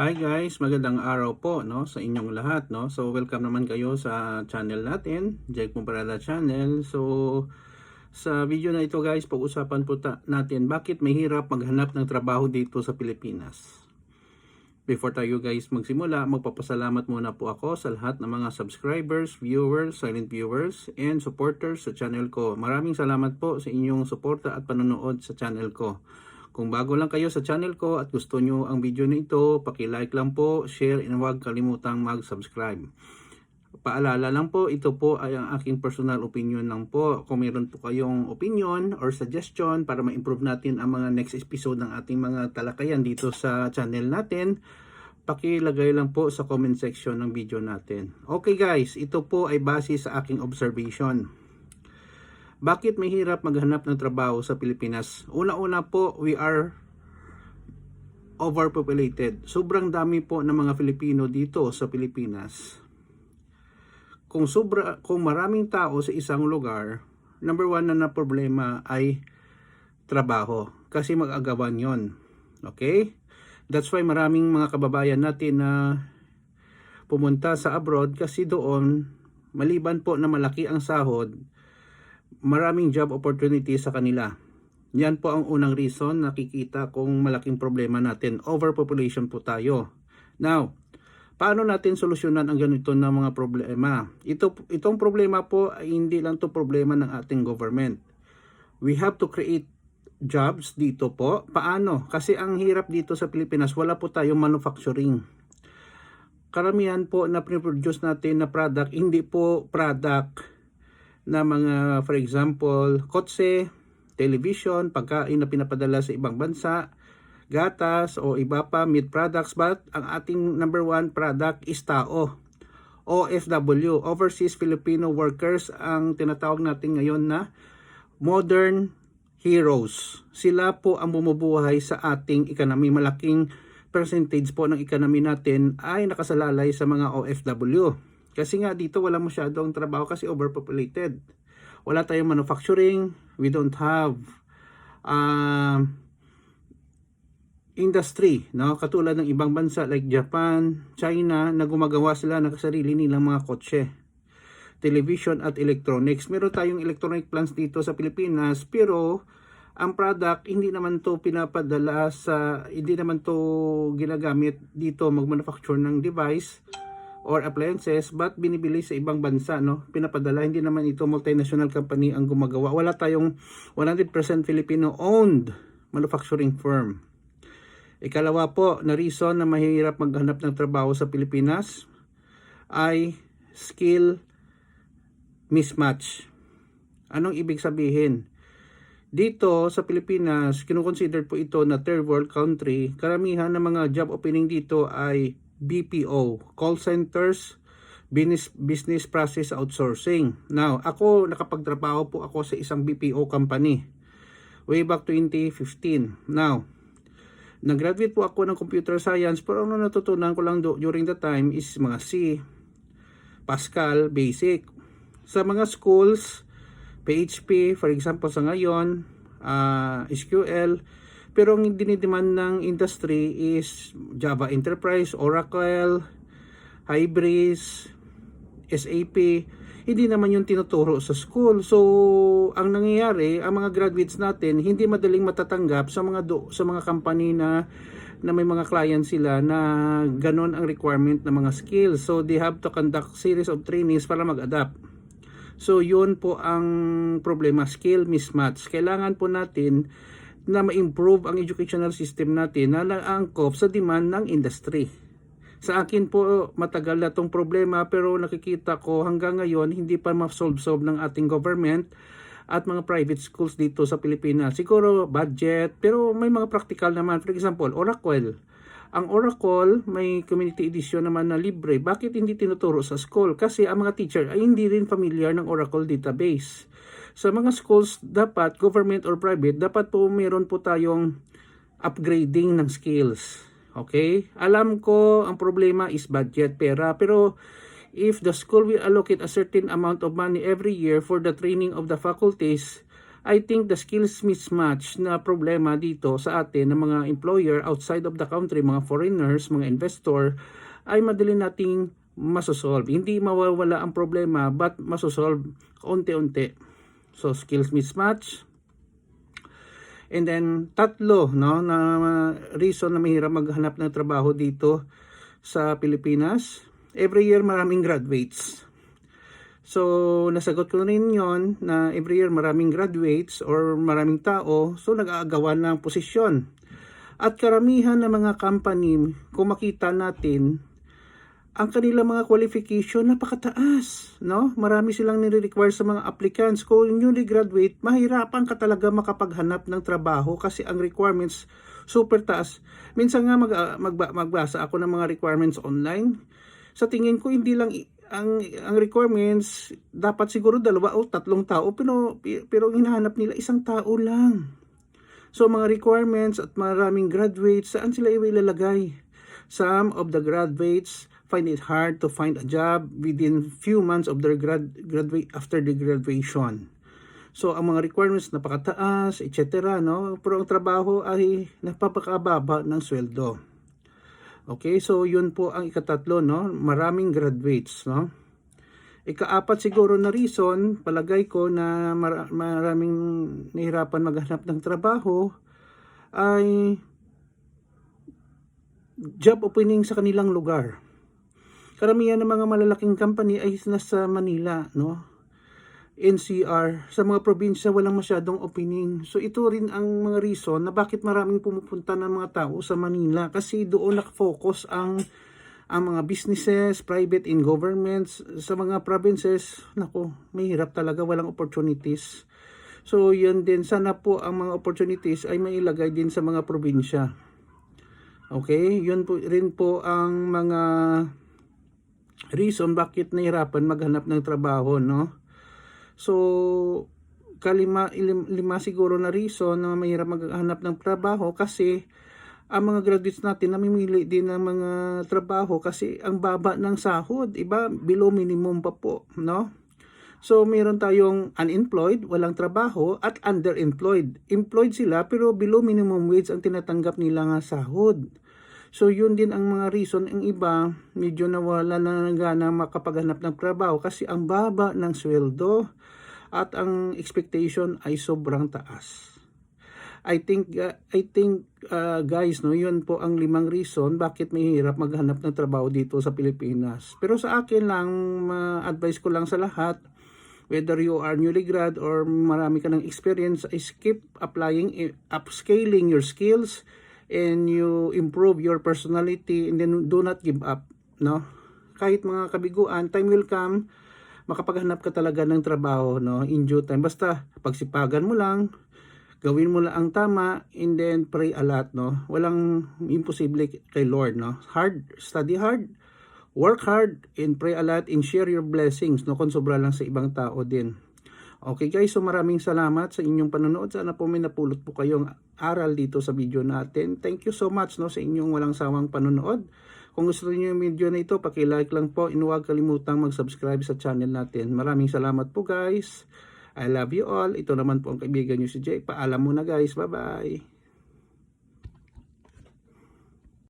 Hi guys, magandang araw po no sa inyong lahat no. So welcome naman kayo sa channel natin, Jake Pumparada Channel. So sa video na ito guys, pag-usapan po natin bakit mahirap maghanap ng trabaho dito sa Pilipinas. Before tayo guys magsimula, magpapasalamat muna po ako sa lahat ng mga subscribers, viewers, silent viewers, and supporters sa channel ko. Maraming salamat po sa inyong suporta at panonood sa channel ko. Kung bago lang kayo sa channel ko at gusto nyo ang video na ito, paki-like lang po, share, and huwag kalimutang mag-subscribe. Paalala lang po, ito po ay ang aking personal opinion lang po. Kung meron po kayong opinion or suggestion para ma-improve natin ang mga next episode ng ating mga talakayan dito sa channel natin, pakilagay lang po sa comment section ng video natin. Okay guys, ito po ay base sa aking observation. Bakit mahirap maghanap ng trabaho sa Pilipinas? Una-una po, we are overpopulated. Sobrang dami po ng mga Filipino dito sa Pilipinas. Kung sobra kung maraming tao sa isang lugar, number one na na problema ay trabaho kasi mag-agawan 'yon. Okay? That's why maraming mga kababayan natin na pumunta sa abroad kasi doon maliban po na malaki ang sahod, maraming job opportunity sa kanila. Yan po ang unang reason nakikita kung malaking problema natin. Overpopulation po tayo. Now, paano natin solusyonan ang ganito na mga problema? Ito, itong problema po ay hindi lang to problema ng ating government. We have to create jobs dito po. Paano? Kasi ang hirap dito sa Pilipinas, wala po tayong manufacturing. Karamihan po na produce natin na product, hindi po product na mga for example kotse, television, pagkain na pinapadala sa ibang bansa, gatas o iba pa meat products but ang ating number one product is tao. OFW, Overseas Filipino Workers, ang tinatawag natin ngayon na modern heroes. Sila po ang bumubuhay sa ating economy. Malaking percentage po ng economy natin ay nakasalalay sa mga OFW. Kasi nga dito wala masyadong trabaho kasi overpopulated. Wala tayong manufacturing, we don't have uh, industry, no? Katulad ng ibang bansa like Japan, China na gumagawa sila ng sarili nilang mga kotse, television at electronics. Meron tayong electronic plants dito sa Pilipinas pero ang product hindi naman to pinapadala sa hindi naman to ginagamit dito mag-manufacture ng device or appliances but binibili sa ibang bansa no? Pinapadala. Hindi naman ito multinational company ang gumagawa. Wala tayong 100% Filipino owned manufacturing firm. Ikalawa po na reason na mahirap maghanap ng trabaho sa Pilipinas ay skill mismatch. Anong ibig sabihin? Dito sa Pilipinas, kinukonsider po ito na third world country. Karamihan ng mga job opening dito ay BPO, call centers, business, business process outsourcing. Now, ako nakapagtrabaho po ako sa isang BPO company way back 2015. Now, nag-graduate po ako ng computer science pero ano natutunan ko lang do, during the time is mga C, Pascal, basic. Sa mga schools, PHP, for example sa ngayon, uh, SQL, pero ang dinidemand ng industry is Java Enterprise, Oracle, Hybris, SAP, hindi naman yung tinuturo sa school. So, ang nangyayari, ang mga graduates natin hindi madaling matatanggap sa mga do, sa mga company na na may mga client sila na ganon ang requirement ng mga skills. So, they have to conduct series of trainings para mag-adapt. So yun po ang problema, skill mismatch. Kailangan po natin na ma-improve ang educational system natin na naangkop sa demand ng industry. Sa akin po matagal na tong problema pero nakikita ko hanggang ngayon hindi pa ma-solve-solve ng ating government at mga private schools dito sa Pilipinas. Siguro budget pero may mga practical naman. For example, Oracle ang Oracle, may community edition naman na libre. Bakit hindi tinuturo sa school? Kasi ang mga teacher ay hindi rin familiar ng Oracle database. Sa mga schools, dapat, government or private, dapat po meron po tayong upgrading ng skills. Okay? Alam ko, ang problema is budget, pera. Pero, if the school will allocate a certain amount of money every year for the training of the faculties, I think the skills mismatch na problema dito sa atin ng mga employer outside of the country, mga foreigners, mga investor, ay madali nating masosolve. Hindi mawawala ang problema but masosolve unti-unti. So skills mismatch. And then tatlo no na reason na mahirap maghanap ng trabaho dito sa Pilipinas. Every year maraming graduates. So, nasagot ko rin yon na every year maraming graduates or maraming tao, so nag-aagawan ng posisyon. At karamihan ng mga company, kung makita natin, ang kanilang mga qualification napakataas, no? Marami silang nire-require sa mga applicants. Kung newly graduate, mahirapan ka talaga makapaghanap ng trabaho kasi ang requirements super taas. Minsan nga mag, magba- magbasa ako ng mga requirements online. Sa tingin ko hindi lang ang ang requirements dapat siguro dalawa o tatlong tao pero pero hinahanap nila isang tao lang. So mga requirements at maraming graduates, saan sila ilalagay? Some of the graduates find it hard to find a job within few months of their grad, graduate after the graduation. So ang mga requirements napakataas, etc. No? Pero ang trabaho ay napapakababa ng sweldo. Okay, so yun po ang ikatatlo, no? Maraming graduates, no? Ikaapat siguro na reason, palagay ko na mar- maraming nahirapan maghanap ng trabaho ay job opening sa kanilang lugar. Karamihan ng mga malalaking company ay nasa Manila, no? NCR, sa mga probinsya walang masyadong opening. So ito rin ang mga reason na bakit maraming pumupunta ng mga tao sa Manila kasi doon nakafocus ang ang mga businesses, private and governments sa mga provinces, nako, mahirap talaga walang opportunities. So yun din sana po ang mga opportunities ay mailagay din sa mga probinsya. Okay, yun po rin po ang mga reason bakit nahirapan maghanap ng trabaho, no? So, kalima, ilim, lima siguro na reason na mahirap maghanap ng trabaho kasi ang mga graduates natin namimili din ng mga trabaho kasi ang baba ng sahod, iba below minimum pa po, no? So, meron tayong unemployed, walang trabaho, at underemployed. Employed sila pero below minimum wage ang tinatanggap nila nga sahod. So, yun din ang mga reason. Ang iba, medyo nawala na ng gana makapaghanap ng trabaho kasi ang baba ng sweldo at ang expectation ay sobrang taas. I think uh, I think uh, guys no yun po ang limang reason bakit mahirap maghanap ng trabaho dito sa Pilipinas. Pero sa akin lang ma-advise ko lang sa lahat whether you are newly grad or marami ka ng experience is keep applying eh, upscaling your skills and you improve your personality and then do not give up no? Kahit mga kabiguan time will come makapaghanap ka talaga ng trabaho no? In due time. Basta pagsipagan mo lang gawin mo lang ang tama and then pray a lot no? Walang imposible kay Lord no? Hard study hard work hard and pray a lot and share your blessings no? Kung sobra lang sa ibang tao din Okay guys, so maraming salamat sa inyong panonood. Sana po may napulot po kayong aral dito sa video natin. Thank you so much no sa inyong walang sawang panonood. Kung gusto niyo yung video na ito, paki-like lang po and huwag kalimutang mag-subscribe sa channel natin. Maraming salamat po guys. I love you all. Ito naman po ang kaibigan niyo si Jay. Paalam muna guys. Bye-bye.